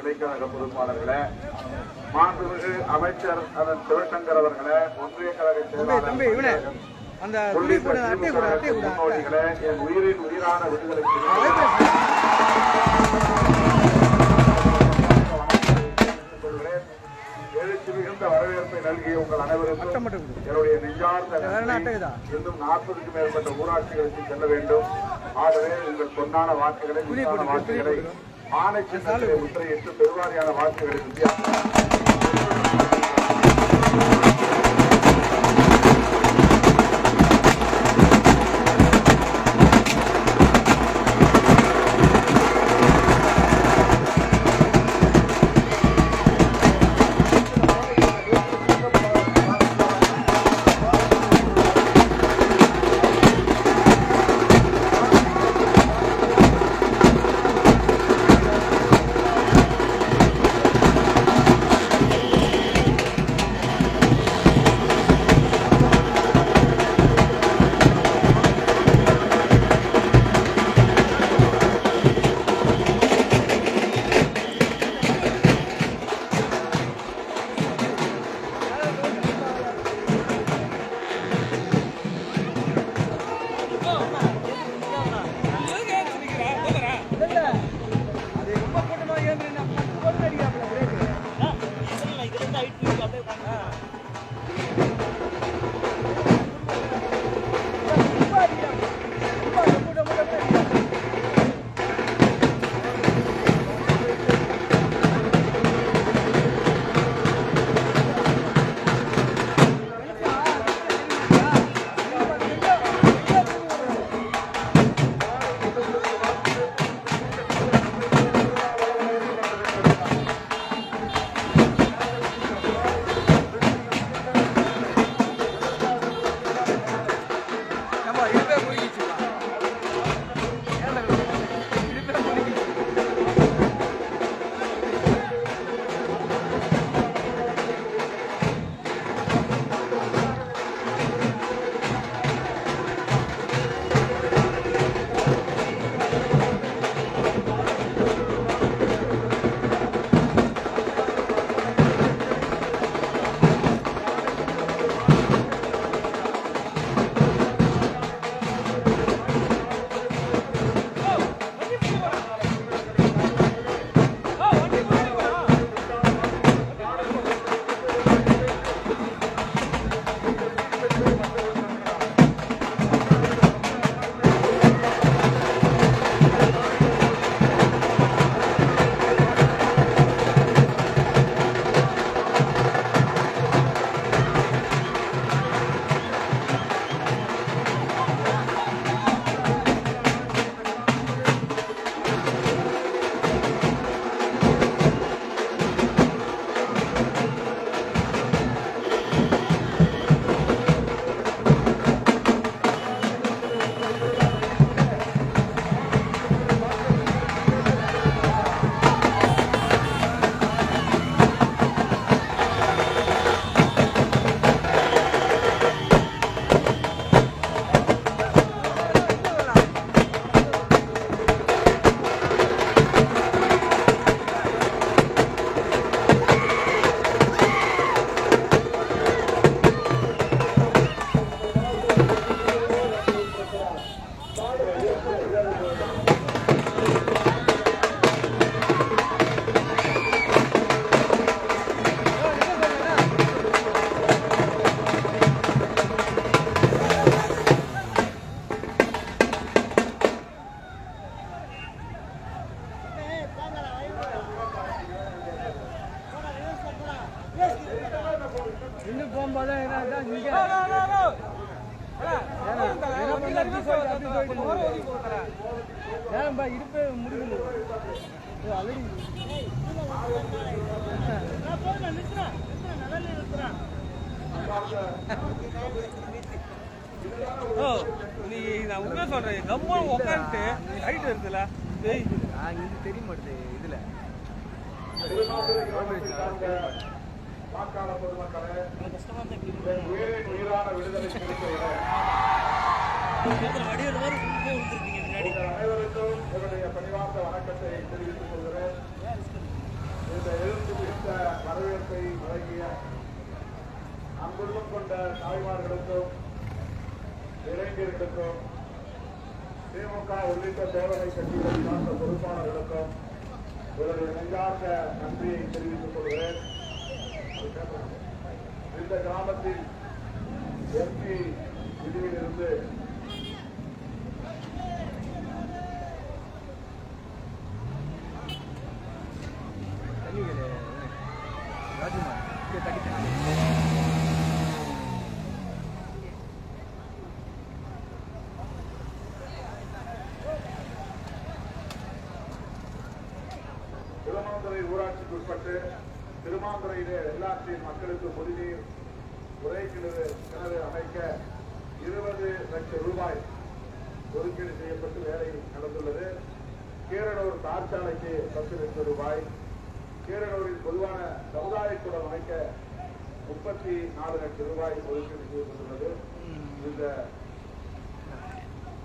கிளைக்கழக பொதுப்பாளர்களே மாண்புமிகு அமைச்சர் அதன் சிவசங்கர் அவர்களே ஒன்றிய கழக செயலாளர் அந்த முன்னோடிகளே என் உயிரின் உயிரான விடுதலை எழுச்சி மிகுந்த வரவேற்பை நல்கிய உங்கள் அனைவருக்கும். என்னுடைய நெஞ்சார்ந்த? இன்னும் நாற்பதுக்கும் மேற்பட்ட ஊராட்சிகளுக்கு செல்ல வேண்டும். ஆகவே உங்கள் பொன்னான வாக்குகளை வாக்குகளை ஆணை சின்னத்திலே முத்திரையிட்டு பெருவாரியான வாக்குகளை வித்தியாசம். ஏன்பா இடுப்பே முடியல ஆல்ரெடி ஓ நீ நான் உண்மையா சொல்றேன் கம்மா உட்காந்துட்டு ஹைட் இருக்குல்ல டேய் இங்க தெரிய மாட்டேது இதுல வாக்காளர் அனைவருக்கும் என்னுடைய பணிவார்ந்த வணக்கத்தை தெரிவித்துக் கொள்கிறேன். இந்த எழுத்து மிகுந்த வரவேற்பை வழங்கிய அன்புள்ளம் கொண்ட தாய்மார்களுக்கும் இளைஞர்களுக்கும் திமுக உள்ளிட்ட தோழமை கட்சிகளை சார்ந்த பொறுப்பாளர்களுக்கும் என்னுடைய நெஞ்சார்ந்த நன்றியை தெரிவித்துக் கொள்கிறேன். இந்த கிராமத்தில் எம்பி விதியிலிருந்து ஊராட்சிக்கு திருமாந்துறையிலே வெள்ளாற்றின் மக்களுக்கு குடிநீர் உரை கிணறு கிணறு அமைக்க இருபது லட்சம் ரூபாய் ஒதுக்கீடு செய்யப்பட்டு வேலை நடந்துள்ளது. கீரனூர் தார்ச்சாலைக்கு பத்து லட்சம் ரூபாய். கீரனூரில் பொதுவான சமுதாய கூடம் அமைக்க முப்பத்தி நாலு லட்சம் ரூபாய் ஒதுக்கீடு செய்யப்பட்டுள்ளது. இந்த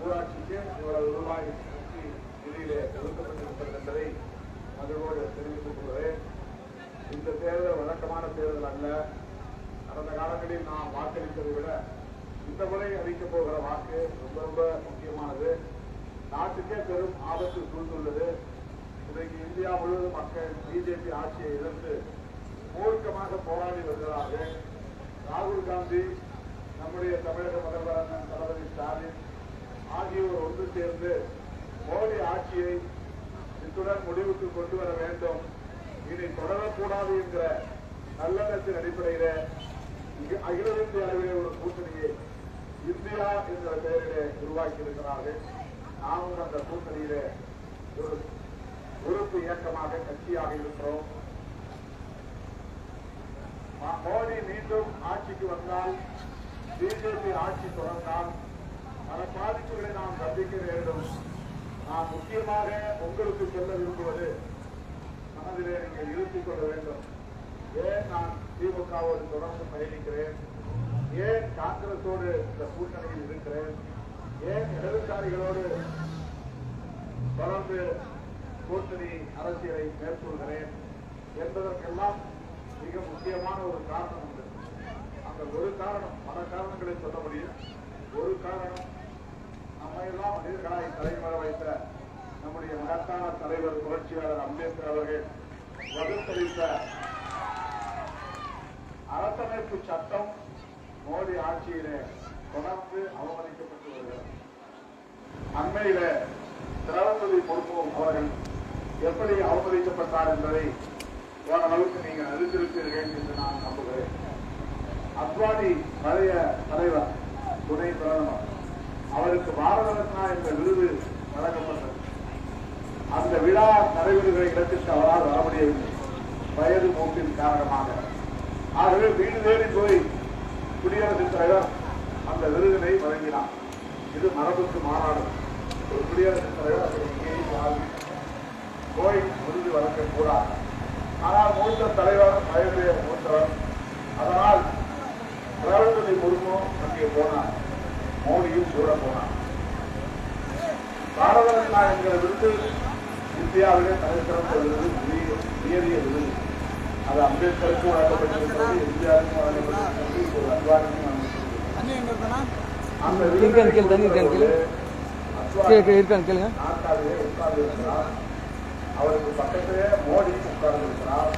ஊராட்சிக்கு இவ்வளவு ரூபாய் நிதியிலே ஒதுக்கப்பட்டிருக்கிறது என்பதை மகிழ்வோடு தெரிவித்துக் கொள்கிறேன். இந்த தேர்தல் வழக்கமான தேர்தல் அல்ல. கடந்த காலங்களில் நாம் வாக்களித்ததை விட இந்த முறை அளிக்கப் போகிற வாக்கு ரொம்ப ரொம்ப முக்கியமானது. நாட்டுக்கே பெரும் ஆபத்து சூழ்ந்துள்ளது. இன்றைக்கு இந்தியா முழுவதும் மக்கள் பிஜேபி ஆட்சியை இழந்து மூர்க்கமாக போராடி வருகிறார்கள். ராகுல் காந்தி நம்முடைய தமிழக முதல்வர் அண்ணன் தளபதி ஸ்டாலின் ஆகியோர் ஒன்று சேர்ந்து மோடி ஆட்சியை இத்துடன் முடிவுக்கு கொண்டு வர வேண்டும். இதை தொடரக்கூடாது என்கிற நல்லெண்ணத்தின் அடிப்படையில அகில இந்திய அளவிலே ஒரு கூட்டணியை இந்தியா என்ற பெயரிலே உருவாக்கி இருக்கிறார்கள் நாமும் அந்த கூட்டணியிலே ஒரு உறுப்பு இயக்கமாக கட்சியாக இருக்கிறோம். மோடி மீண்டும் ஆட்சிக்கு வந்தால் பிஜேபி ஆட்சி தொடர்ந்தால் பல பாதிப்புகளை நாம் சந்திக்க நேரிடும். நான் முக்கியமாக உங்களுக்கு சொல்ல விரும்புவது மனதிலே நீங்கள் இருத்திக் கொள்ள வேண்டும். ஏன் நான் திமுகவோடு தொடர்ந்து பயணிக்கிறேன்? ஏன் காங்கிரஸோடு இந்த கூட்டணியில் இருக்கிறேன்? ஏன் இடதுசாரிகளோடு தொடர்ந்து கூட்டணி அரசியலை மேற்கொள்கிறேன்? என்பதற்கெல்லாம் மிக முக்கியமான ஒரு காரணம் உண்டு. அந்த ஒரு காரணம் பல காரணங்களை சொல்ல முடியும். ஒரு காரணம் நம்ம எல்லாம் மனிதர்களாய் தலைமுறை வைத்த நம்முடைய மகத்தான தலைவர் புரட்சியாளர் அம்பேத்கர் அவர்கள் வகுத்தளித்த அரசமைப்பு சட்டம் மோடி ஆட்சியிலே தொடர்ந்து அவமதிக்கப்பட்டு வருகிறது. அண்மையில திரௌபதி முர்மு அவர்கள் எப்படி அவமதிக்கப்பட்டார் என்பதை ஓரளவுக்கு நீங்கள் அறிந்திருப்பீர்கள் என்று நான் நம்புகிறேன். அத்வானி பழைய தலைவர் துணை பிரதமர் அவருக்கு பாரத ரத்னா என்ற விருது வழங்கப்பட்டது. அந்த விழா நடைபெறுகிற இடத்திற்கு அவரால் வர முடியவில்லை. வயது மூப்பின் காரணமாக. ஆகவே வீடு தேடி போய் குடியரசுத் தலைவர் அந்த விருதினை வழங்கினார். இது மரபுக்கு மாநாடு ஒரு குடியரசுத் தலைவர் அதை எங்கேயும் போய் விருது வழங்கக்கூடாது ஆனால் மூத்த தலைவர் வயதுடைய மூத்தவர் அதனால் திரௌபதி முர்மு அங்கே போனார். மோடியும் கூட போனார். பாரத ரத்னா என்கிற விருது இந்தியாவிலே தலைசிறந்த விருது உயரிய விருது. அது அம்பேத்கருக்கும் வழங்கப்பட்டிருக்கிறது இந்தியாவுக்கும் வழங்கப்பட்டிருக்கிறது அந்த கேளுங்க நாற்காலியிலே உட்கார்ந்து இருக்கிறார். அவருக்கு பக்கத்திலே மோடி உட்கார்ந்து இருக்கிறார்.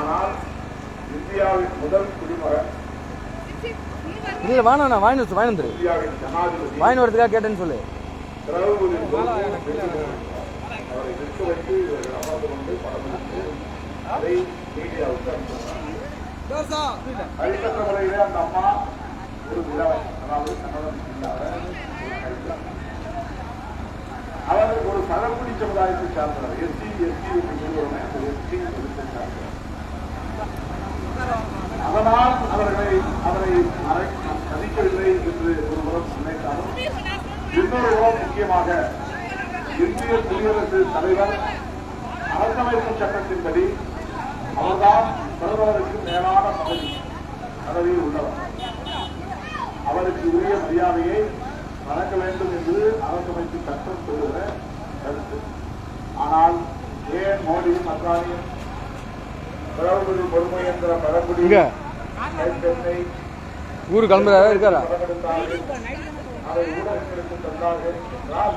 ஆனால் இந்தியாவின் முதல் குடிமகன் இல்லை வாங்க வாங்கி வாங்கி வந்துரு இந்தியாவின் ஜனாதிபதி வாங்கி வரதுக்காக கேட்டேன்னு சொல்லு. அவரை நிற்க வைத்து அமர்ந்து கொண்டு படம் எடுத்து அதை மீடியாவுக்கு அனுப்பினார். முறையிலே அந்த அம்மா ஒரு விழா அதாவது இல்லாத கைவிழா. அவர் ஒரு பழங்குடி சமுதாயத்தை சார்ந்தவர். எஸ்சி எஸ்சி என்று சொல்லுவோமே அந்த எஸ்சி வகுப்பை சார்ந்தவர். அதனால் அவர்களை அவரை மதிக்கவில்லை என்று ஒரு புறம் நினைத்தாலும் இன்னொரு புறம் முக்கியமாக இந்திய குடியரசு தலைவர் அரசமைப்பு சட்டத்தின்படி அவர்தான் பிரதமருக்கு மேலான பதவி பதவியில் உள்ளவர் அவருக்கு உரிய மரியாதையை வழங்க வேண்டும் என்று அரசமைப்பு சட்டம் சொல்லுகிற கருத்து ஆனால் ஏன் மோடியும் அத்வானியும் திரௌபதி பொறுமை என்ற பழங்குடி. கைப்பெண்ணை ஊரு கிளம்புறாரா இருக்காரா. அதை ஊடகங்களுக்கு தந்தார்கள் என்றால்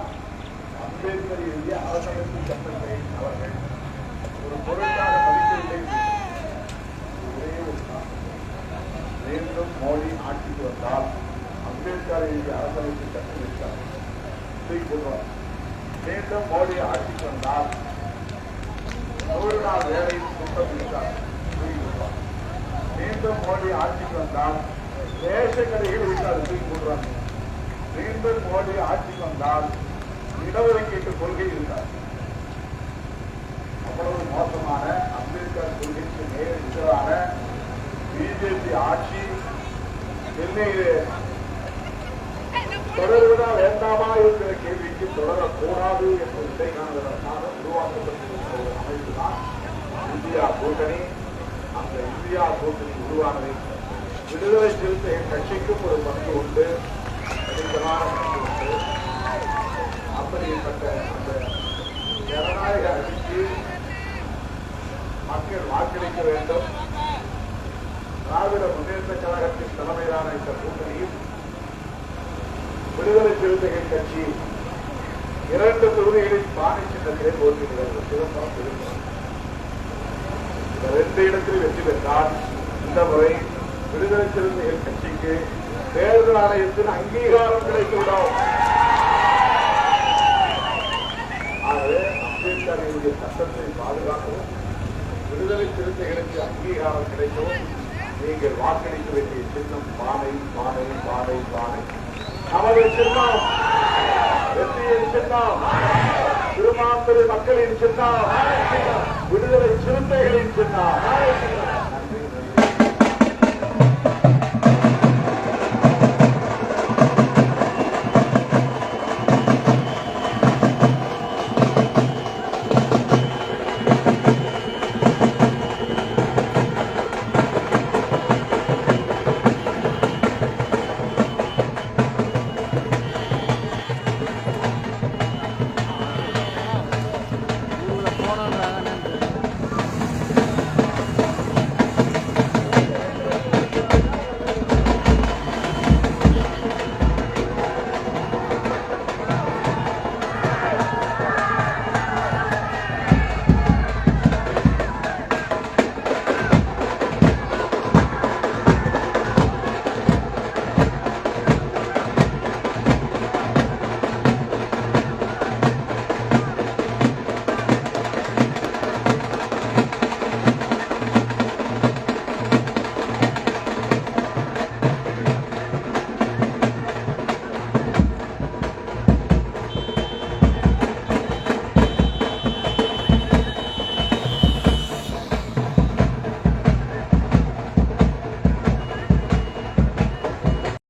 அம்பேத்கர் எழுதிய அரசமைப்பு சட்டத்தை அவர்கள் ஒரு பொருளாக மதிக்கவில்லை ஒரே ஒரு காரணம். மீண்டும் மோடி ஆட்சிக்கு வந்தால் அம்பேத்கர் எழுதிய அரசமைப்பு சட்டம் இருக்காது தூக்கி போடுவார் மீண்டும் மோடி ஆட்சிக்கு வந்தால் நூறு நாள் வேலை திட்டம் இருக்காது தூக்கி போடுவார் மீண்டும் மோடி ஆட்சிக்கு வந்தால் ரேஷன் கடைகள் இருக்காது தூக்கி போடுவாங்க மீண்டும் மோடி ஆட்சிக்கு வந்தால் இடஒதுக்கீட்டு கொள்கை இருந்தார் அவ்வளவு மோசமான அம்பேத்கர் கொள்கைக்கு நேர் எதிரான பிஜேபி ஆட்சி சென்னையிலே தொடருவதா வேண்டாமா என்கிற கேள்விக்கு தொடரக்கூடாது என்ற இடைக்காணதற்காக உருவாக்கப்பட்டிருக்கிற ஒரு அமைப்பு தான் இந்தியா கூட்டணி. அந்த இந்தியா கூட்டணி உருவானதை விடுதலை சிறுத்தை கட்சிக்கும் ஒரு பங்கு உண்டு. கணிசமான பங்கு உண்டு. அப்படிப்பட்ட அந்த ஜனநாயக அணிக்கு மக்கள் வாக்களிக்க வேண்டும். திராவிட முன்னேற்ற கழகத்தின் தலைமையிலான இந்த கூட்டணியில் விடுதலை சிறுத்தைகள் கட்சி இரண்டு தொகுதிகளில் பானை சின்னத்திலே போட்டியிடுகிறது இந்த ரெண்டு இடத்தில் வெற்றி பெற்றால் இந்த முறை விடுதலை சிறுத்தைகள் கட்சிக்கு தேர்தல் ஆணையத்தின் அங்கீகாரம் கிடைத்துவிடும் ஆகவே அம்பேத்கர் சட்டத்தை பாதுகாக்கவும் விடுதலை சிறுத்தைகளுக்கு அங்கீகாரம் கிடைக்கவும் நீங்கள் வாக்களிக்க வேண்டிய சின்னம் பானை பானை பானை பானை. நமது சின்னம் வெற்றியின் சின்னம் திருமாந்திரி மக்களின் சின்னம் விடுதலை சிறுத்தைகளின் சின்னம்.